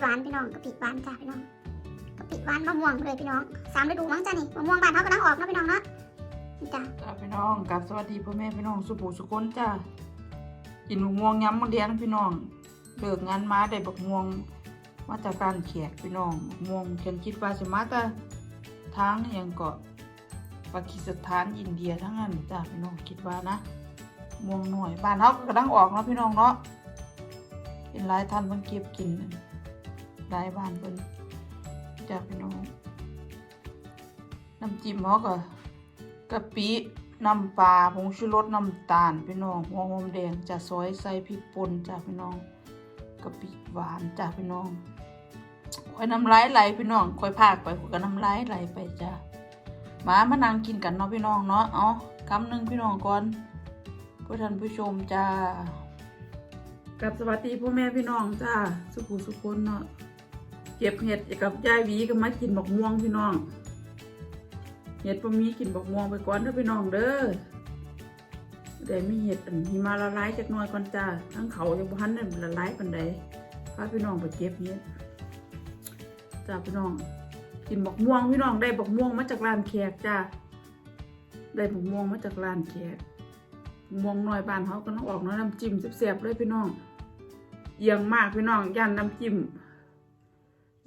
หวานพี่น้องกะปิหวานจ้าพี่น้องกะปิหวานมะม่วงเลยพี่น้องสามฤดูมั้งจ้านี่มะม่วงบานเขากำลังออกนะพี่น้องเนาะจ้าจ้าพี่น้องกับสวัสดีพ่อแม่พี่น้องสุภูสุคนจ้ากินบักม่วงย้ำมาเลี้ยงพี่น้องเลิกงานมาได้บักม่วงมาจากการแขกพี่น้องม่วงฉันคิดว่าสมาแต่ทางยังเกาะปากีสถานอินเดียทั้งนั้นจ้าพี่น้องคิดว่านะม่วงหน่อยบ้านเขาก็กำลังออกเนาะพี่น้องเนาะเห็นหลายท่านเพิ่นเก็บกิน หลายบ้านเพิ่นจ้าพี่น้องน้ำจิ้มเขาก็กะปิน้ำปลาผงชูรสน้ำตาลพี่น้องหัวหอมแดงจะซอยใส่พริกป่นจ้าพี่น้องกะปิหวานจ้าพี่น้องคอยน้ำลายไหลพี่น้องคอยพากไปคอยก็น้ำลายไหลไปจ้ามามานั่งกินกันเนาะพี่น้องเนาะเอาคำหนึ่งพี่น้องก่อนผู้ท่านผู้ชมจ้ากับสวัสดีพ่อแม่พี่น้องจ้าสุขุสุขคนเนาะ เก็บเห็ดกับยายวีก็มากินบักม่วงพี่น้อง เห็ดพวกนี้กินบักม่วงไปก่อนเด้อพี่น้องเด้อเดี๋ยวมีเห็ดอันหิมาละลายจักน่อยก่อนจ้าทั้งเขายังบ่ทันได้ละลายปานใดพาพี่น้องไปเก็บเห็ดจ้าพี่น้อง กินบักม่วงพี่น้องได้บักม่วงมาจากร้านแขกจ้าได้บักม่วงมาจากร้านแขกม่วงน้อยบ้านเขาก็ต้องออกน้ำจิ้มแซ่บๆเลยพี่น้องเอียงมากพี่น้องย่านน้ำจิ้ม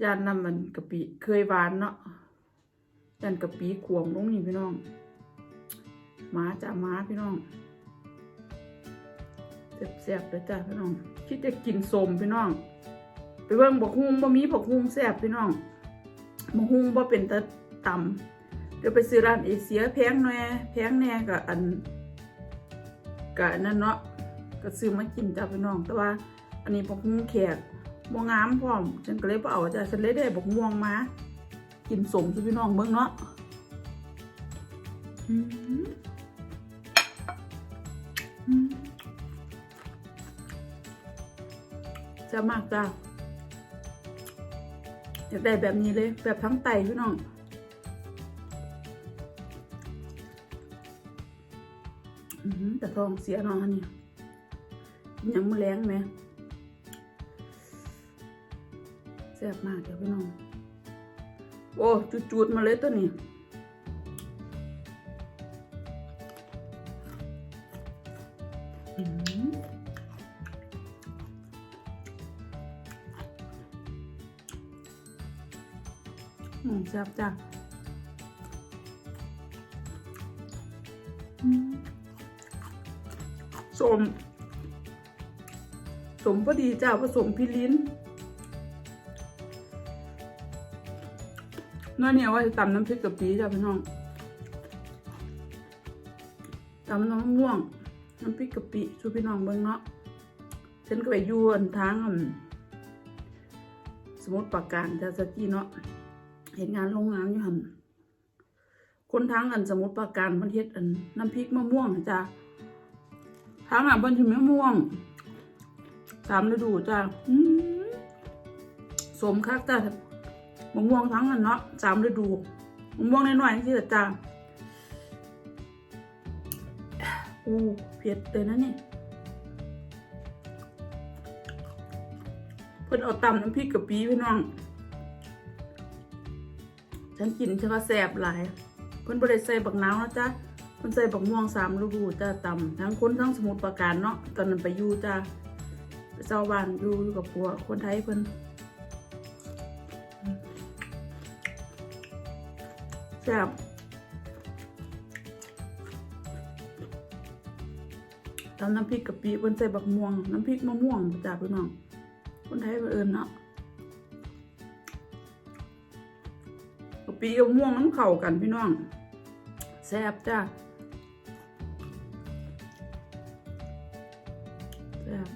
ย่านน้ำมันกะปิเคยหวานเนาะยันกับปีขวมลงนี่พี่น้องหมาจ้าหมาพี่น้องแซ่บๆเลยจ้าพี่น้องคิดจะกินสมพี่น้อง ไปเบิ่งบักฮุงบ่มีบักฮุงแซ่บพี่น้องบักฮุงบ่เป็นตะต่ำเดี๋ยวไปซื้อร้านเอเชียแพงหน่อยแพงแน่กับอันกับอันนั้นเนาะก็ซื้อมากินจ้าพี่น้อง แต่ว่า อันนี้บักฮุงแขก บ่งามพร้อม ฉันก็เลยบ่เอาจ้าฉันเลยได้บักม่วงมา กินสมสุพี่น้องเบิ่งเนาะจะมากจ้าอยากได้แบบนี้เลย แบบทั้งไตพี่น้องแต่ทองเสียนอนนี่ยังมือแรงไหม ซ่บมากเดี๋ยวพี่น้อง โอ้จุดๆมาเลยตัวนี้อืมอืมแซ่บจ้ะสม สมพอดีจ้าผสมพิลิ้น เนื้อเนี่ยว่าจะตำน้ำพริกกะปิจ้ะพี่น้องตำน้ำมะม่วง น้ำพริกกะปิช่วยพี่น้องเบิ่งเนาะฉันก็ไปยวนทางอั่นสมุดปากการจ้ะสกี้เนาะเห็นงานโรงงานอยู่หันคนทางอันสมุดปากการพันเฮ็ดอันน้ำพริกมะม่วงจ้ะทางอะเพิ่นถึงมะม่วงตามฤดูจ้ะสมคักจ้ะ มะม่วงทั้งนั้นเนาะสามฤดูมะม่วงน้อยๆที่จ้าอู้เผ็ดเลยนะนี่เพิ่นเอาตำน้ำพริกกะปิพี่น้อง ฉันกินฉันก็แซ่บหลายเพิ่นบ่ได้ใส่บักนาวนะจ๊ะเพิ่นใส่บักม่วงสามฤดูจ้าตำทั้งคนทั้งสมุทรปราการเนาะตอนนั้นไปอยู่จ้าไปเช่าบ้านอยู่อยู่กับผัวคนไทยเพิ่น แซ่บทำน้ำพริกกะปิบนใส่บักม่วง น้ำพริกมะม่วงจ้าพี่น้อง คนไทยเอิญเนาะกะปิกับม่วงมันเข้ากันพี่น้อง แซ่บจ้าแซ่บ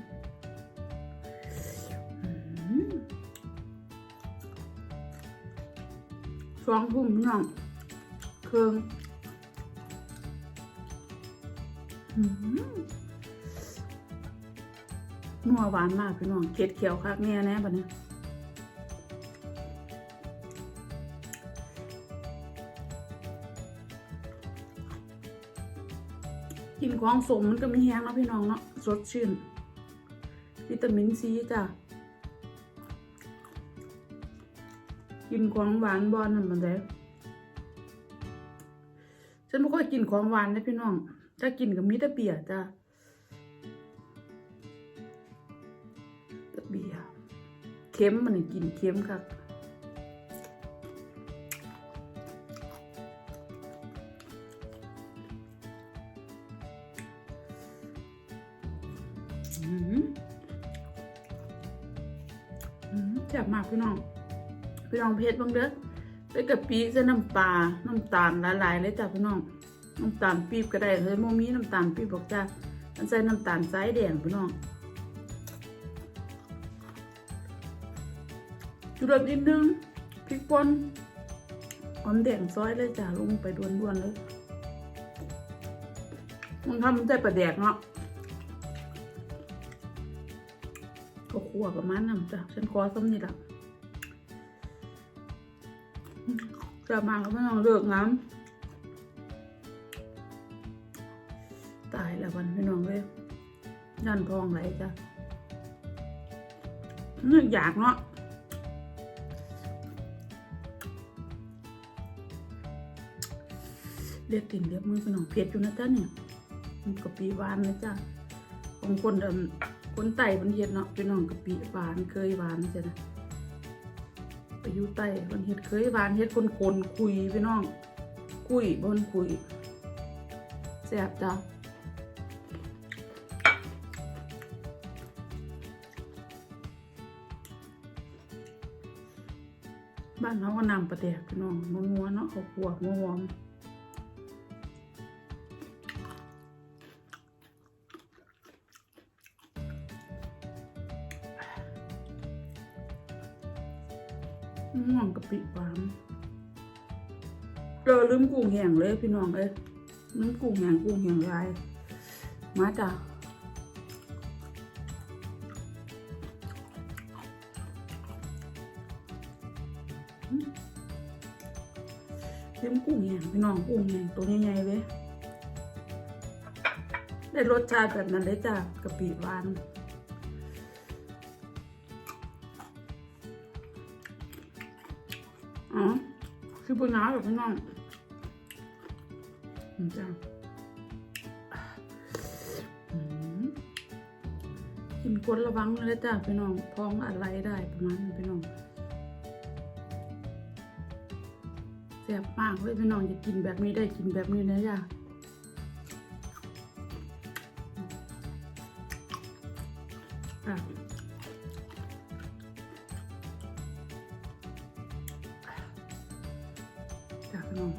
สองทุ่มพี่น้อง ครื่องนัวหวานมากพี่น้องเกล็ดเขียวคักเนี่ยแน่บัดนี้กินของสมมันก็มีแห้งแล้วพี่น้องเนาะสดชื่น วิตามินซีจ้ะ กินของหวานบอนนั่นมันได้ ฉันไม่ค่อยกินของหวานเลยพี่น้อง ถ้ากินกับมีแต่เบียจ้ะต่เบียเค็มมันกินเค็มครับอืมอืมแซ่บมากพี่น้อง พี่น้องเพชรบ้างเด้อ ใส่กะปิใส่น้ำปลา น้ำตาลหลายๆเลยจ้ะพี่น้อง น้ำตาลปี๊บก็ได้เลยโมมีน้ำตาลปี๊บบอกจ้ามันใส่น้ำตาลสายแดงพี่น้องจุดนิดนึงพริกป่นหอมแดงซอยเลยจ้ะลงไปด้วนๆเลยมันทำมันใส่ปลาแดกเนาะก็คั่วประมาณนั้นจ้ะฉันขอซ้ำนี่แหละ จะมาแล้วไม่ต้องเลิกน้ำตายแล้ววันพี่น้องเลยยันทองไหลจ้ะนึกอยากเนาะเรียกติ่นเรียกมือพี่น้องเผ็ดอยู่นะจ๊ะเนี่ยมันกะปิหวานนะจ๊ะของคนเดิมคนไต่มันเฮ็ดเนาะพี่น้องกะปิหวานเคยหวานใช่ไหม อยู่ไต่มันเห็ดเคยหวานเห็ดคนคนๆคุยพี่น้อง คุยบนคุยแซ่บจ้ะบ้านเขาก็นำประเดกพี่น้องนัวๆเนาะเขาขวบหัวหอม ม่วงกะปิหวานเจอลืมกุ้งแห้งเลยพี่น้องเอ้ยลืมกุ้งแห้งกุ้งแห้งลายมาจ้ะอืมลืมกุ้งแห้งพี่น้องกุ้งแห้งตัวใหญ่ๆเลยได้รสชาติแบบนั้นเลยจ้ะกะปิหวาน อ๋อคือปัญหาแบบน้องอืมจ้าอืมกินคนระวังเลยจ้าพี่น้องท้องอะไรได้ประมาณนั้นพี่น้องแซ่บมากเลยพี่น้องจะกินแบบนี้ได้กินแบบนี้นะจ้าอะ จ้ะพี่น้อง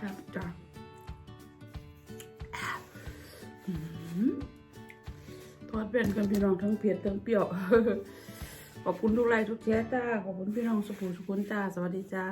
จ้ะจ้ะอืมทอดเป็นกันพี่น้องทั้งเผ็ดทั้งเปรี้ยว ขอบคุณทุกไลค์ทุกแชร์จ้า ขอบคุณพี่น้องสุขุมสุขุนจ้า สวัสดีจ้า